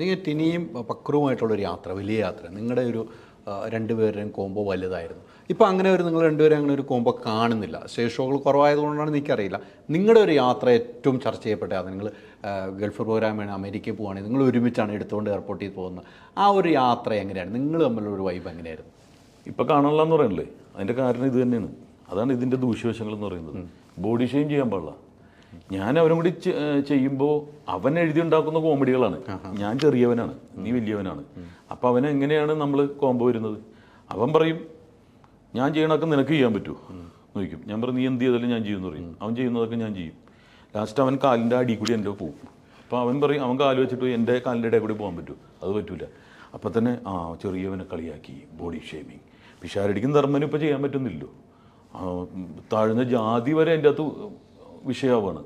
എനിക്ക് ടിനിയും പക്രുവുമായിട്ടുള്ളൊരു യാത്ര വലിയ യാത്ര. നിങ്ങളുടെ ഒരു രണ്ടുപേരുടെയും കോംബോ വലുതായിരുന്നു. ഇപ്പോൾ അങ്ങനെ ഒരു നിങ്ങൾ രണ്ടുപേരും അങ്ങനെ ഒരു കോംബോ കാണുന്നില്ല. സ്റ്റേജ് ഷോകൾ കുറവായതുകൊണ്ടാണ് എനിക്കറിയില്ല. നിങ്ങളുടെ ഒരു യാത്ര ഏറ്റവും ചർച്ച ചെയ്യപ്പെട്ടതാണ് നിങ്ങൾ ഗൾഫ് പ്രോഗ്രാമാണ് അമേരിക്കയിൽ പോവുകയാണെങ്കിൽ നിങ്ങൾ ഒരുമിച്ചാണ് എടുത്തുകൊണ്ട് എയർപോർട്ടിൽ പോകുന്നത് ആ ഒരു യാത്ര എങ്ങനെയാണ്? നിങ്ങൾ തമ്മിലുള്ള ഒരു വൈബ് എങ്ങനെയായിരുന്നു? ഇപ്പം കാണാനുള്ള എന്ന് പറയണില്ലേ? അതിന്റെ കാരണം ഇത് തന്നെയാണ്. അതാണ് ഇതിന്റെ ദൂഷ്യവശങ്ങൾ എന്ന് പറയുന്നത് ബോഡി ഷെയിം ചെയ്യാൻ പാടില്ല. ഞാൻ അവനും കൂടി ചെയ്യുമ്പോൾ അവൻ എഴുതി ഉണ്ടാക്കുന്ന കോമഡികളാണ് ഞാൻ ചെറിയവനാണ്. നീ വലിയവനാണ്. അപ്പം അവൻ എങ്ങനെയാണ് നമ്മൾ കോംബോ വരുന്നത്? അവൻ പറയും ഞാൻ ചെയ്യണതൊക്കെ നിനക്ക് ചെയ്യാൻ പറ്റുമോ നോക്കും ഞാൻ പറയും നീ എന്ത് ചെയ്താലും ഞാൻ ചെയ്യുമെന്ന് പറയും. അവൻ ചെയ്യുന്നതൊക്കെ ഞാൻ ചെയ്യും. ലാസ്റ്റ് അവൻ കാലിന്റെ അടി കൂടി എന്റെ പോകും അപ്പോൾ അവൻ പറയും അവൻ കാൽ വെച്ചിട്ട് എന്റെ കാലിന്റെ ഇടയിൽ കൂടി പോകാൻ പറ്റുമോ അത് പറ്റൂല. അപ്പം തന്നെ ആ ചെറിയവനെ കളിയാക്കി. ബോഡി ഷേമിങ് പിഷാരടിക്കും ധർമ്മനും ഇപ്പോൾ ചെയ്യാൻ പറ്റുന്നില്ലല്ലോ. ആ, താഴ്ന്ന ജാതി വരെ അതിന്റെ അകത്ത് വിഷയമാവാണ്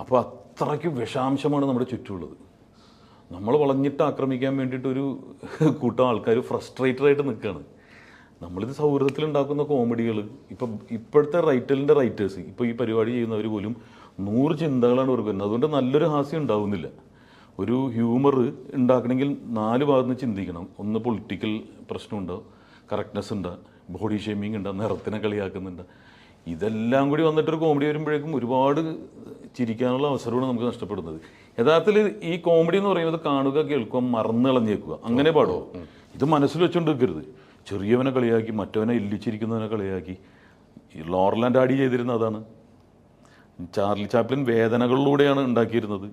അപ്പോൾ അത്രയ്ക്ക് വിഷാംശമാണ് നമ്മുടെ ചുറ്റുമുള്ളത്. നമ്മൾ വളഞ്ഞിട്ട് ആക്രമിക്കാൻ വേണ്ടിയിട്ടൊരു കൂട്ടം ആൾക്കാർ ഫ്രസ്ട്രേറ്റഡ് ആയിട്ട് നിൽക്കുകയാണ് നമ്മളിത് സൗഹൃദത്തിൽ ഉണ്ടാക്കുന്ന കോമഡികൾ ഇപ്പം ഇപ്പോഴത്തെ റൈറ്റലിന്റെ റൈറ്റേഴ്സ് ഇപ്പോൾ ഈ പരിപാടി ചെയ്യുന്നവർ പോലും നൂറ് ചിന്തകളാണ് ഓർക്കുന്നത്. അതുകൊണ്ട് നല്ലൊരു ഹാസ്യം ഉണ്ടാവുന്നില്ല. ഒരു ഹ്യൂമർ ഉണ്ടാക്കണമെങ്കിൽ നാല് ഭാഗത്ത് നിന്ന് ചിന്തിക്കണം. ഒന്ന് പൊളിറ്റിക്കൽ പ്രശ്നമുണ്ടോ കറക്റ്റ്നെസ് ഉണ്ട് ബോഡി ഷേമിങ് ഉണ്ട് നിറത്തിനെ കളിയാക്കുന്നുണ്ട്. ഇതെല്ലാം കൂടി വന്നിട്ടൊരു കോമഡി വരുമ്പോഴേക്കും ഒരുപാട് ചിരിക്കാനുള്ള അവസരമാണ് നമുക്ക് നഷ്ടപ്പെടുന്നത്. യഥാർത്ഥത്തിൽ ഈ കോമഡി എന്ന് പറയുന്നത് കാണുക കേൾക്കുക മറന്നിളഞ്ഞേക്കുക. അങ്ങനെ പാടുമോ ഇത് മനസ്സിൽ വെച്ചുകൊണ്ട് നിൽക്കരുത് ചെറിയവനെ കളിയാക്കി മറ്റവനെ ഇല്ലിച്ചിരിക്കുന്നവനെ കളിയാക്കി. ലോർലാൻഡ് ആടി ചെയ്തിരുന്ന അതാണ്. ചാർലി ചാപ്ലിൻ വേദനകളിലൂടെയാണ് ഉണ്ടാക്കിയിരുന്നത്.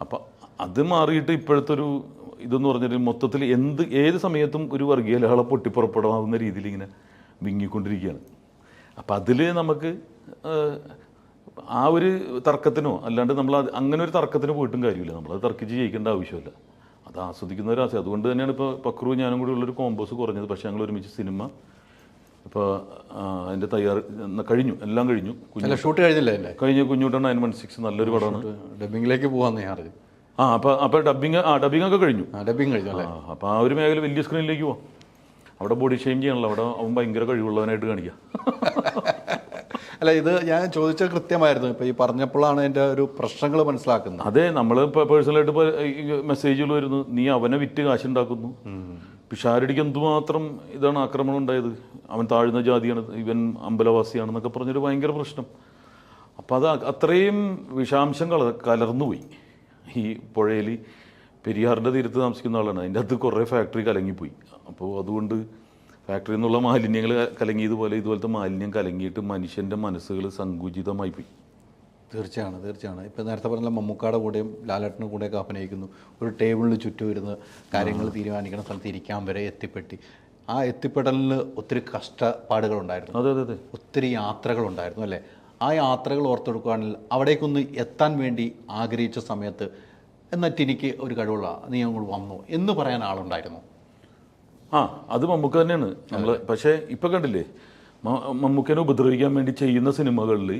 അപ്പം അത് മാറിയിട്ട് ഇപ്പോഴത്തെ ഒരു ഇതെന്ന് പറഞ്ഞാൽ മൊത്തത്തിൽ എന്ത് ഏത് സമയത്തും ഒരു വർഗീയ ലഹള പൊട്ടിപ്പുറപ്പെടാവുന്ന രീതിയിൽ ഇങ്ങനെ വിങ്ങിക്കൊണ്ടിരിക്കുകയാണ്. അപ്പം അതിൽ നമുക്ക് ആ ഒരു തർക്കത്തിനോ അല്ലാണ്ട് നമ്മൾ അങ്ങനെ ഒരു തർക്കത്തിന് പോയിട്ടും കാര്യമില്ല. നമ്മളത് തർക്കിച്ച് ജയിക്കേണ്ട ആവശ്യമില്ല. അത് ആസ്വദിക്കുന്ന ഒരു ആശയം അതുകൊണ്ട് തന്നെയാണ് ഇപ്പോൾ പക്രു ഞാനും കൂടി ഉള്ളൊരു കോമ്പോസ് കുറഞ്ഞത്. പക്ഷേ ഞങ്ങൾ ഒരുമിച്ച് സിനിമ ഇപ്പോൾ അതിന്റെ തയ്യാർ കഴിഞ്ഞു. എല്ലാം കഴിഞ്ഞു. ഷൂട്ട് കഴിഞ്ഞില്ല എന്റെ കഴിഞ്ഞ കുഞ്ഞൂട്ടൻ നയൻ വൺ സിക്സ് നല്ലൊരു പടമാണ്. ഡബിങ്ങിലേക്ക് പോകാമെന്ന് ഞാൻ അറിഞ്ഞു. ആ അപ്പോൾ അപ്പോൾ ഡബിങ് ആ ഡബിങ് ഒക്കെ കഴിഞ്ഞു ഡബിങ് കഴിഞ്ഞു അല്ലേ? അപ്പോൾ ആ ഒരു മേഖല വലിയ സ്ക്രീനിലേക്ക് പോവാം. അവിടെ ബോഡി ഷെയിം ചെയ്യണല്ലോ അവിടെ അവൻ ഭയങ്കര കഴിവുള്ളവനായിട്ട് കാണിക്കുക അല്ല ഇത് ഞാൻ ചോദിച്ച കൃത്യമായിരുന്നു. ഇപ്പൊ ഈ പറഞ്ഞപ്പോഴാണ് എന്റെ ഒരു പ്രശ്നങ്ങൾ മനസ്സിലാക്കുന്നത്. അതെ നമ്മൾ ഇപ്പോൾ പേഴ്സണലായിട്ട് ഇപ്പോൾ മെസ്സേജുകൾ വരുന്നു നീ അവനെ വിറ്റ് കാശുണ്ടാക്കുന്നു. പിഷാരടിക്ക് എന്തുമാത്രം ഇതാണ് ആക്രമണം ഉണ്ടായത്? അവൻ താഴ്ന്ന ജാതിയാണ് ഇവൻ അമ്പലവാസിയാണെന്നൊക്കെ പറഞ്ഞൊരു ഭയങ്കര പ്രശ്നം. അപ്പോൾ അത് അത്രയും വിഷാംശം കല കലർന്നുപോയി. ഈ പുഴയിൽ പെരിയാറിന്റെ തീരത്ത് താമസിക്കുന്ന ആളാണ്. അതിന്റെ അകത്ത് കുറേ ഫാക്ടറി കലങ്ങിപ്പോയി. അപ്പോൾ അതുകൊണ്ട് ഫാക്ടറിയിൽ നിന്നുള്ള മാലിന്യങ്ങൾ കലങ്ങിയതുപോലെ ഇതുപോലത്തെ മാലിന്യം കലങ്ങിയിട്ട് മനുഷ്യന്റെ മനസ്സുകൾ സങ്കുചിതമായി പോയി തീർച്ചയാണ് തീർച്ചയാണ്. ഇപ്പം നേരത്തെ പറഞ്ഞ മമ്മൂക്കാടെ കൂടെയും ലാലേട്ടന്റെ കൂടെയൊക്കെ അഭിനയിക്കുന്നു. ഒരു ടേബിളിന് ചുറ്റും ഇരുന്ന് കാര്യങ്ങൾ തീരുമാനിക്കുന്ന സ്ഥലത്ത് ഇരിക്കാൻ വരെ എത്തിപ്പെട്ടി. ആ എത്തിപ്പെടലിൽ ഒത്തിരി കഷ്ടപ്പാടുകളുണ്ടായിരുന്നു. അതെ അതെ അതെ. ഒത്തിരി യാത്രകളുണ്ടായിരുന്നു അല്ലേ? ആ യാത്രകൾ ഓർത്തെടുക്കുകയാണെങ്കിൽ അവിടേക്കൊന്ന് എത്താൻ വേണ്ടി ആഗ്രഹിച്ച സമയത്ത് എന്നിട്ട് എനിക്ക് ഒരു കഴിവുള്ള നീ അങ്ങോട്ട് വന്നു എന്ന് പറയാൻ ആളുണ്ടായിരുന്നു. ആ അത് മമ്മൂക്ക തന്നെയാണ്. നമ്മൾ പക്ഷേ ഇപ്പം കണ്ടില്ലേ? മമ്മൂക്കനെ ഉപദ്രവിക്കാൻ വേണ്ടി ചെയ്യുന്ന സിനിമകളിൽ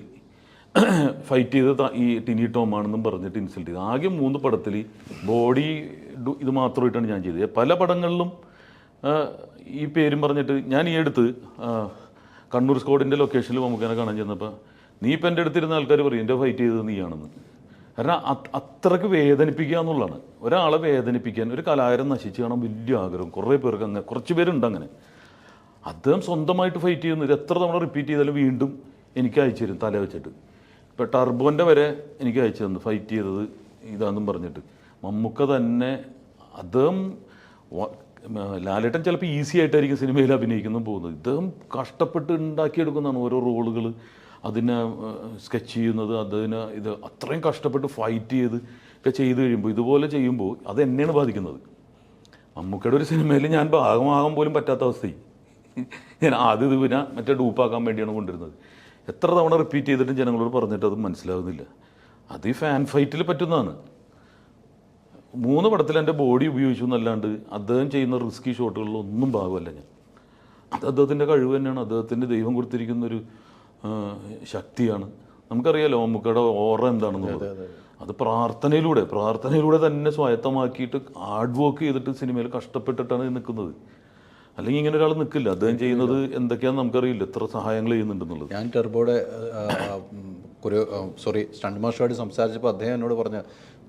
ഫൈറ്റ് ചെയ്ത ഈ ടിനി ടോമാണെന്നും പറഞ്ഞിട്ട് ഇൻസൾട്ട് ചെയ്ത്. ആകെ മൂന്ന് പടത്തിൽ ബോഡി ഇത് മാത്രമായിട്ടാണ് ഞാൻ ചെയ്തത്. പല പടങ്ങളിലും ഈ പേരും പറഞ്ഞിട്ട് ഞാൻ ഈ അടുത്ത് കണ്ണൂർ സ്കോഡിന്റെ ലൊക്കേഷനിൽ മമ്മൂക്കനെ കാണാൻ ചെന്നപ്പോൾ നീ ഇപ്പം എന്റെ അടുത്തിരുന്ന ആൾക്കാർ പറയും എന്റെ ഫൈറ്റ് ചെയ്തത് നീയാണെന്ന്. കാരണം അത് അത്രയ്ക്ക് വേദനിപ്പിക്കുക എന്നുള്ളതാണ്. ഒരാളെ വേദനിപ്പിക്കാൻ ഒരു കലാകാരൻ നശിച്ച് കാണാൻ വലിയ ആഗ്രഹം. കുറേ പേർക്ക് അങ്ങനെ കുറച്ച് പേരുണ്ട് അങ്ങനെ. അദ്ദേഹം സ്വന്തമായിട്ട് ഫൈറ്റ് ചെയ്യുന്നു. ഇത് എത്ര തവണ റിപ്പീറ്റ് ചെയ്താലും വീണ്ടും എനിക്ക് അയച്ചു തരും തല വെച്ചിട്ട്. ഇപ്പം ടർബോന്റെ വരെ എനിക്ക് അയച്ചു തന്നു ഫൈറ്റ് ചെയ്തത് ഇതാണെന്നും പറഞ്ഞിട്ട്. മമ്മൂക്ക തന്നെ അദ്ദേഹം ലാലേട്ടൻ ചിലപ്പോൾ ഈസി ആയിട്ടായിരിക്കും സിനിമയിൽ അഭിനയിക്കുന്നു പോകുന്നത്. ഇദ്ദേഹം കഷ്ടപ്പെട്ട് ഉണ്ടാക്കിയെടുക്കുന്നതാണ് ഓരോ റോളുകൾ അതിനെ സ്കെച്ച് ചെയ്യുന്നത് അതിന് ഇത് അത്രയും കഷ്ടപ്പെട്ട് ഫൈറ്റ് ചെയ്ത് ഒക്കെ ചെയ്ത് കഴിയുമ്പോൾ ഇതുപോലെ ചെയ്യുമ്പോൾ അത് എന്നെയാണ് ബാധിക്കുന്നത്. മമ്മൂക്കയുടെ ഒരു സിനിമയിൽ ഞാൻ ഭാഗമാകാൻ പോലും പറ്റാത്ത അവസ്ഥയും ഞാൻ ആദ്യം പിന്നെ മറ്റേ ഡൂപ്പാക്കാൻ വേണ്ടിയാണ് കൊണ്ടുവരുന്നത്. എത്ര തവണ റിപ്പീറ്റ് ചെയ്തിട്ടും ജനങ്ങളോട് പറഞ്ഞിട്ട് അത് മനസ്സിലാകുന്നില്ല അത് ഈ ഫാൻ ഫൈറ്റിൽ പറ്റുന്നതാണ്. മൂന്ന് പടത്തിൽ എന്റെ ബോഡി ഉപയോഗിച്ചു എന്നല്ലാണ്ട് അദ്ദേഹം ചെയ്യുന്ന റിസ്കി ഷോട്ടുകളിൽ ഒന്നും ഭാഗമല്ല ഞാൻ. അത് അദ്ദേഹത്തിന്റെ കഴിവ് തന്നെയാണ്. അദ്ദേഹത്തിന്റെ ദൈവം കൊടുത്തിരിക്കുന്ന ഒരു ആ, ശക്തിയാണ്. നമുക്കറിയാലോ മമ്മൂക്കയുടെ ഓറ എന്താണെന്നുള്ളത്. അത് പ്രാർത്ഥനയിലൂടെ പ്രാർത്ഥനയിലൂടെ തന്നെ സ്വായത്തമാക്കിയിട്ട് ഹാർഡ് വർക്ക് ചെയ്തിട്ട് സിനിമയിൽ കഷ്ടപ്പെട്ടിട്ടാണ് നിൽക്കുന്നത്. അല്ലെങ്കിൽ ഇങ്ങനെ ഒരാൾ നിൽക്കില്ല. അദ്ദേഹം ചെയ്യുന്നത് എന്തൊക്കെയാണെന്ന് നമുക്കറിയില്ല. എത്ര സഹായങ്ങൾ ചെയ്യുന്നുണ്ടെന്നുള്ളത്. ഞാൻ ടെർബോയുടെ സോറി സ്റ്റണ്ട് മാസ്റ്ററുമായിട്ട് സംസാരിച്ചപ്പോൾ അദ്ദേഹം എന്നോട് പറഞ്ഞ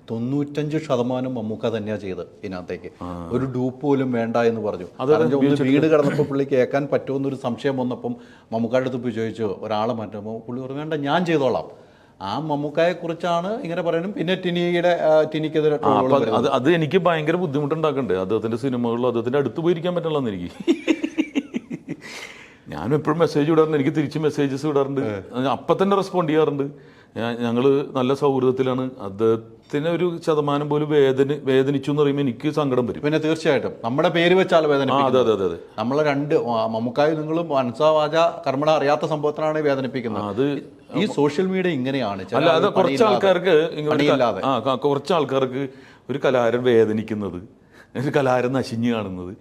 തൊണ്ണൂറ്റഞ്ച് ശതമാനം മമ്മൂക്ക തന്നെയാ ചെയ്ത് ഇതിനകത്തേക്ക്. ഒരു ഡൂപ്പ് പോലും വേണ്ട എന്ന് പറഞ്ഞു. അതെ, കാരണം ഒന്ന് വീട് കിടന്നപ്പോൾ പുള്ളി കേൾക്കാൻ പറ്റുമെന്നൊരു സംശയം വന്നപ്പം മമ്മൂക്കയുടെ അടുത്ത് പോയി ചോദിച്ചു ഒരാളെ മാറ്റുമ്പോൾ പുള്ളി പറഞ്ഞു വേണ്ട ഞാൻ ചെയ്തോളാം. ആ മമ്മൂക്കായെ കുറിച്ചാണ് ഇങ്ങനെ പറയുന്നത് പിന്നെ ടിനിയുടെ ടിനിക്കെതിരെ. അത് അത് എനിക്ക് ഭയങ്കര ബുദ്ധിമുട്ടുണ്ടാക്കണ്ടേ അദ്ദേഹത്തിന്റെ സിനിമകളിലും അദ്ദേഹത്തിന്റെ അടുത്ത് പോയിരിക്കാൻ പറ്റില്ലെന്ന് എനിക്ക്. ഞാനും എപ്പോഴും മെസ്സേജ് വിടാറുണ്ട് എനിക്ക് തിരിച്ച് മെസ്സേജസ് വിടാറുണ്ട് അപ്പം തന്നെ റെസ്പോണ്ട് ചെയ്യാറുണ്ട്. ഞങ്ങൾ നല്ല സൗഹൃദത്തിലാണ്. അദ്ദേഹത്തിന് ഒരു ശതമാനം പോലും വേദന വേദനിച്ചു എന്ന് പറയുമ്പോൾ എനിക്ക് സങ്കടം വരും. പിന്നെ തീർച്ചയായിട്ടും. നമ്മുടെ പേര് വെച്ചാൽ വേദന അതെ അതെ അതെ അതെ. നമ്മളെ രണ്ട് മമ്മുക്കായി നിങ്ങളും മനസ്സാവാച കർമ്മട അറിയാത്ത സംഭവത്തിനാണ് വേദനിപ്പിക്കുന്നത്. അത് ഈ സോഷ്യൽ മീഡിയ ഇങ്ങനെയാണ്. അല്ല അത് കുറച്ച് ആൾക്കാർക്ക്. ആ കുറച്ച് ആൾക്കാർക്ക് ഒരു കലാരം വേദനിക്കുന്നത് ഒരു കലാരം നശിഞ്ഞു കാണുന്നത്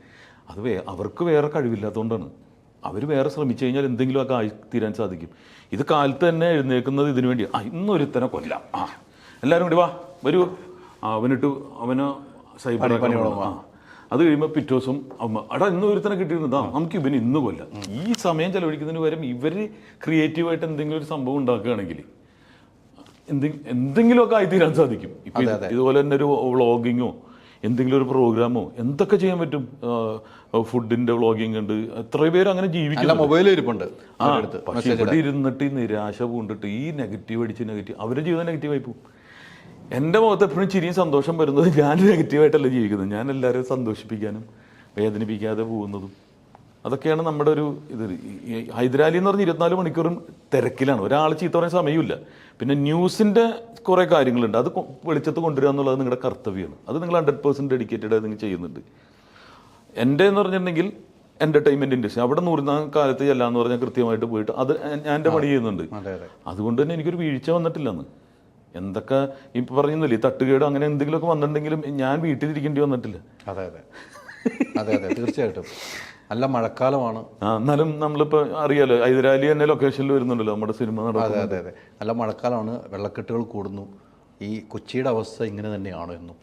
അത് വേ അവർക്ക് വേറെ കഴിവില്ലാത്തതുകൊണ്ടാണ്. അവർ വേറെ ശ്രമിച്ചു കഴിഞ്ഞാൽ എന്തെങ്കിലുമൊക്കെ ആയി തീരാൻ സാധിക്കും. ഇത് കാലത്ത് തന്നെ എഴുന്നേൽക്കുന്നത് ഇതിനു വേണ്ടി. ആ ഇന്നൊരുത്തനെ കൊല്ലാം. ആ എല്ലാവരും കൂടി വാ വരൂ. അവനിട്ട് അവന് സൈബർ ആ. അത് കഴിയുമ്പോൾ പിറ്റേ ദിവസം അമ്മ അടാ ഇന്ന് ഒരുത്തനെ കിട്ടിയിരുന്നതാ നമുക്ക് ഇവന് ഇന്ന് കൊല്ലാം. ഈ സമയം ചെലവഴിക്കുന്നതിന് പകരം ഇവർ ക്രിയേറ്റീവായിട്ട് എന്തെങ്കിലും ഒരു സംഭവം ഉണ്ടാക്കുകയാണെങ്കിൽ എന്തെങ്കിലും എന്തെങ്കിലുമൊക്കെ ആയിത്തീരാൻ സാധിക്കും. ഇപ്പൊ ഇതുപോലെ തന്നെ ഒരു വ്ളോഗിങ്ങോ എന്തെങ്കിലും ഒരു പ്രോഗ്രാമോ എന്തൊക്കെ ചെയ്യാൻ പറ്റും? ഫുഡിന്റെ വ്ളോഗിങ് ഉണ്ട്. എത്ര പേര് അങ്ങനെ അല്ല ജീവിക്കും മൊബൈൽ ഇരിപ്പുണ്ട് ആ, പക്ഷെ ഇവിടെ ഇരുന്നിട്ട് ഈ നിരാശ പൂണ്ടിട്ട് ഈ നെഗറ്റീവ് അടിച്ച് നെഗറ്റീവ് അവരുടെ ജീവിതം നെഗറ്റീവായി പോകും എന്റെ മുഖത്ത് എപ്പോഴും ചിരിയും സന്തോഷം വരുന്നത് ഞാൻ നെഗറ്റീവായിട്ടല്ല ജീവിക്കുന്നത്. ഞാൻ എല്ലാവരെയും സന്തോഷിപ്പിക്കാനും വേദനിപ്പിക്കാതെ പോകുന്നതും അതൊക്കെയാണ് നമ്മുടെ ഒരു ഇത്. ഹൈദരാലി എന്ന് പറഞ്ഞ ഇരുപത്തിനാല് മണിക്കൂറും തിരക്കിലാണ്. ഒരാൾ ചീത്ത പറയാൻ സമയമില്ല പിന്നെ ന്യൂസിന്റെ കുറേ കാര്യങ്ങളുണ്ട്. അത് വെളിച്ചത്ത് കൊണ്ടുവരിക എന്നുള്ളത് നിങ്ങളുടെ കർത്തവ്യമാണ്. അത് നിങ്ങൾ ഹൺഡ്രഡ് പേഴ്സന്റ് ഡെഡിക്കേറ്റഡ് ആയി നിങ്ങൾ ചെയ്യുന്നുണ്ട്. എന്റെ എന്ന് പറഞ്ഞിട്ടുണ്ടെങ്കിൽ എന്റർടൈൻമെന്റ് ഇൻഡസ്ട്രി അവിടെ നൂറുന്ന കാലത്ത് ചെല്ലാന്ന് പറഞ്ഞാൽ കൃത്യമായിട്ട് പോയിട്ട് അത് ഞാൻ എന്റെ പണി ചെയ്യുന്നുണ്ട്. അതെ അതെ. അതുകൊണ്ട് തന്നെ എനിക്കൊരു വീഴ്ച വന്നിട്ടില്ലെന്ന്. എന്തൊക്കെ ഇപ്പം പറയുന്നില്ലേ ഈ തട്ടുകേടോ അങ്ങനെ എന്തെങ്കിലുമൊക്കെ വന്നിട്ടുണ്ടെങ്കിലും ഞാൻ വീട്ടിലിരിക്കേണ്ടി വന്നിട്ടില്ല. അതെ അതെ. അതെ അതെ. തീർച്ചയായിട്ടും. നല്ല മഴക്കാലമാണ്. ആ എന്നാലും നമ്മളിപ്പോൾ അറിയാലോ ഹൈദരാലി തന്നെ ലൊക്കേഷനിൽ വരുന്നുണ്ടല്ലോ നമ്മുടെ സിനിമ അതെ അതെ അതെ. നല്ല മഴക്കാലമാണ് വെള്ളക്കെട്ടുകൾ കൂടുന്നു. ഈ കൊച്ചിയുടെ അവസ്ഥ ഇങ്ങനെ തന്നെയാണോ എന്നും.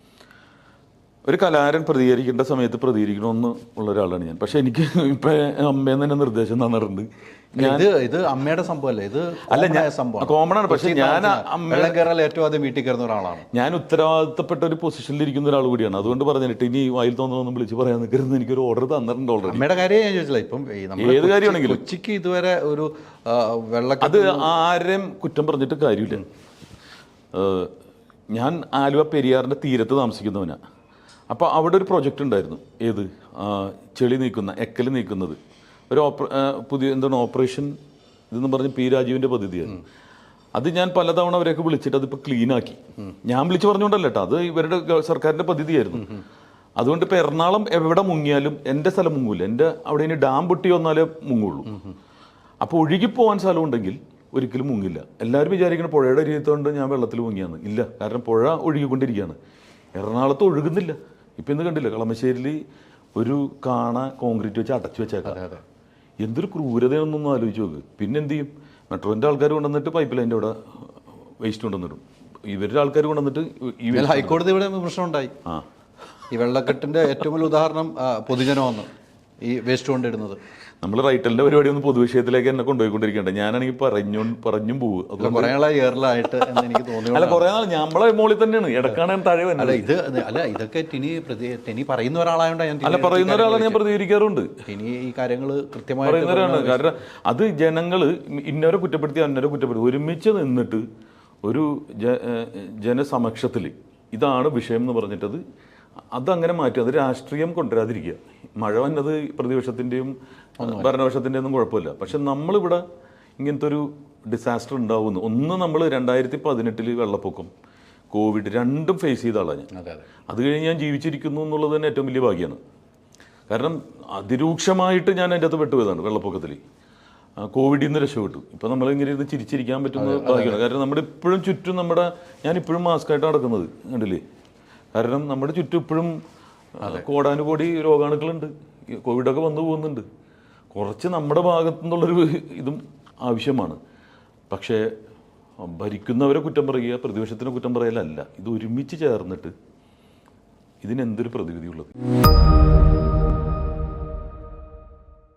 ഒരു കലാകാരൻ പ്രതികരിക്കേണ്ട സമയത്ത് പ്രതികരിക്കണമെന്ന് ഉള്ള ഒരാളാണ് ഞാൻ. പക്ഷേ എനിക്ക് ഇപ്പം അമ്മയെന്ന് തന്നെ നിർദ്ദേശം തന്നിട്ടുണ്ട്. ഇത് ഇത് അമ്മയുടെ സംഭവമല്ല? ഇത് അല്ല, ഞാൻ- സംഭവം കോമൺ ആണ്. പക്ഷേ ഞാൻ വെള്ളം കയറാൻ ഏറ്റവും ആദ്യം വീട്ടിൽ കയറുന്ന ഒരാളാണ്. ഞാൻ ഉത്തരവാദിത്തപ്പെട്ട ഒരു പൊസിഷനിൽ ഇരിക്കുന്ന ഒരാൾ കൂടിയാണ്. അതുകൊണ്ട് പറഞ്ഞിട്ട് ഇനി വായിൽ തോന്നുന്നൊന്നും വിളിച്ച് പറയാൻ നിൽക്കരുത് എനിക്കൊരു ഓർഡർ തന്നിട്ടുണ്ട് ഓൾറെഡി അമ്മയുടെ കാര്യം ഞാൻ ചോദിച്ചില്ല. ഇപ്പം ഏത് കാര്യമാണെങ്കിലും. ഉച്ചയ്ക്ക് ഇതുവരെ ഒരു വെള്ളം അത് ആരെയും കുറ്റം പറഞ്ഞിട്ട് കാര്യമില്ല. ഞാൻ ആലുവ പെരിയാറിന്റെ തീരത്ത് താമസിക്കുന്നവനാണ് അപ്പോൾ അവിടെ ഒരു പ്രൊജക്റ്റ് ഉണ്ടായിരുന്നു. ഏത്? ചെളി നീക്കുന്ന എക്കൽ നീക്കുന്നത്. ഒരു ഓപ്പ പുതിയ എന്താണ് ഓപ്പറേഷൻ ഇതെന്ന് പറഞ്ഞ് പി രാജീവിന്റെ പദ്ധതിയാണ് അത് ഞാൻ പലതവണ അവരെയൊക്കെ വിളിച്ചിട്ട് അതിപ്പോൾ ക്ലീൻ ആക്കി. ഞാൻ വിളിച്ചു പറഞ്ഞുകൊണ്ടല്ല കേട്ടോ അത് ഇവരുടെ സർക്കാരിന്റെ പദ്ധതിയായിരുന്നു അതുകൊണ്ട് ഇപ്പോൾ എറണാകുളം എവിടെ മുങ്ങിയാലും എന്റെ സ്ഥലം മുങ്ങൂല. എന്റെ അവിടെ ഇനി ഡാം പൊട്ടി വന്നാലേ മുങ്ങുള്ളൂ. അപ്പോൾ ഒഴുകിപ്പോവാൻ സ്ഥലമുണ്ടെങ്കിൽ ഒരിക്കലും മുങ്ങില്ല. എല്ലാവരും വിചാരിക്കണം പുഴയുടെ അരിയത്തോണ്ട് ഞാൻ വെള്ളത്തിൽ മുങ്ങിയാന്ന്. ഇല്ല കാരണം പുഴ ഒഴുകിക്കൊണ്ടിരിക്കുകയാണ്. എറണാകുളത്ത് ഒഴുകുന്നില്ല. ഇപ്പം ഇന്ന് കണ്ടില്ല കളമശ്ശേരിയിൽ ഒരു കാണ കോൺക്രീറ്റ് വെച്ച് അടച്ചു വെച്ചേക്കാം. എന്തൊരു ക്രൂരതയാണെന്നൊന്നും ആലോചിച്ച് നോക്ക്. പിന്നെ എന്ത് ചെയ്യും മെട്രോന്റെ ആൾക്കാർ കൊണ്ടുവന്നിട്ട് പൈപ്പ് ലൈന്റെ അവിടെ വേസ്റ്റ് കൊണ്ടുവന്നിടും. ഇവരുടെ ആൾക്കാർ കൊണ്ടുവന്നിട്ട് ഈ ഹൈക്കോടതി ഇവിടെ പ്രശ്നമുണ്ടായി ഉണ്ടായി ആ. ഈ വെള്ളക്കെട്ടിന്റെ ഏറ്റവും വലിയ ഉദാഹരണം പൊതുജനമാണ് ഈ വേസ്റ്റ് കൊണ്ടിടുന്നത്. നമ്മൾ റൈറ്റലിന്റെ പരിപാടി ഒന്ന് പൊതുവിഷയത്തിലേക്ക് എന്നെ കൊണ്ടുപോയിക്കൊണ്ടിരിക്കണ്ട. ഞാനാണെങ്കിൽ പറഞ്ഞു പറഞ്ഞും പോകും എനിക്ക് തോന്നുന്നു അല്ല കുറേ നാൾ നമ്മളെ മോളിൽ തന്നെയാണ്. ഇടക്കാണ് ഞാൻ താഴെ അല്ല ഇത് അല്ല ഇതൊക്കെ ടിനി ടിനി പറയുന്ന ഒരാളായോണ്ടാണ് ഞാൻ അല്ല പറയുന്ന ഒരാളെ ഞാൻ പ്രതികരിക്കാറുണ്ട്. ടിനി ഈ കാര്യങ്ങൾ പറയുന്നവരാണ് കാരണം അത് ജനങ്ങൾ ഇന്നവരെ കുറ്റപ്പെടുത്തി അന്നവരെ കുറ്റപ്പെടുത്തി. ഒരുമിച്ച് നിന്നിട്ട് ഒരു ജനസമക്ഷത്തിൽ ഇതാണ് വിഷയം എന്ന് പറഞ്ഞിട്ടത് അതങ്ങനെ മാറ്റി. അത് രാഷ്ട്രീയം കൊണ്ടുവരാതിരിക്കുക. മഴ വന്നത് പ്രതിപക്ഷത്തിന്റെയും ഭരണപക്ഷത്തിന്റെയും ഒന്നും കുഴപ്പമില്ല. പക്ഷെ നമ്മളിവിടെ ഇങ്ങനത്തെ ഒരു ഡിസാസ്റ്റർ ഉണ്ടാവുന്നു ഒന്ന് നമ്മൾ രണ്ടായിരത്തി പതിനെട്ടിൽ വെള്ളപ്പൊക്കം. കോവിഡ് രണ്ടും ഫേസ് ചെയ്ത ആളാണ് ഞാൻ. അതെ കഴിഞ്ഞ് ഞാൻ ജീവിച്ചിരിക്കുന്നു എന്നുള്ളത് തന്നെ ഏറ്റവും വലിയ ഭാഗ്യമാണ് കാരണം അതിരൂക്ഷമായിട്ട് ഞാൻ അതിന്റെ അകത്ത് പെട്ടുപോയതാണ് വെള്ളപ്പൊക്കത്തിൽ കോവിഡിൽ നിന്ന് രക്ഷപ്പെട്ടു. ഇപ്പം നമ്മളിങ്ങനെ ഇരുന്ന് ചിരിച്ചിരിക്കാൻ പറ്റുന്ന ഭാഗ്യമാണ്. കാരണം നമ്മുടെ ഇപ്പോഴും ചുറ്റും നമ്മുടെ ഞാൻ ഇപ്പോഴും മാസ്കായിട്ട് നടക്കുന്നത്. കണ്ടില്ലേ? കാരണം നമ്മുടെ ചുറ്റും ഇപ്പോഴും കോടാനുകോടി രോഗാണുക്കളുണ്ട്. കോവിഡൊക്കെ വന്നു പോകുന്നുണ്ട്. കുറച്ച് നമ്മുടെ ഭാഗത്തു നിന്നുള്ളൊരു ഇതും ആവശ്യമാണ്. പക്ഷേ ഭരിക്കുന്നവരെ കുറ്റം പറയുക പ്രതിപക്ഷത്തിനെ കുറ്റം പറയലല്ല. ഇത് ഒരുമിച്ച് ചേർന്നിട്ട് ഇതിനെന്തൊരു പ്രതിവിധിയുള്ളത്?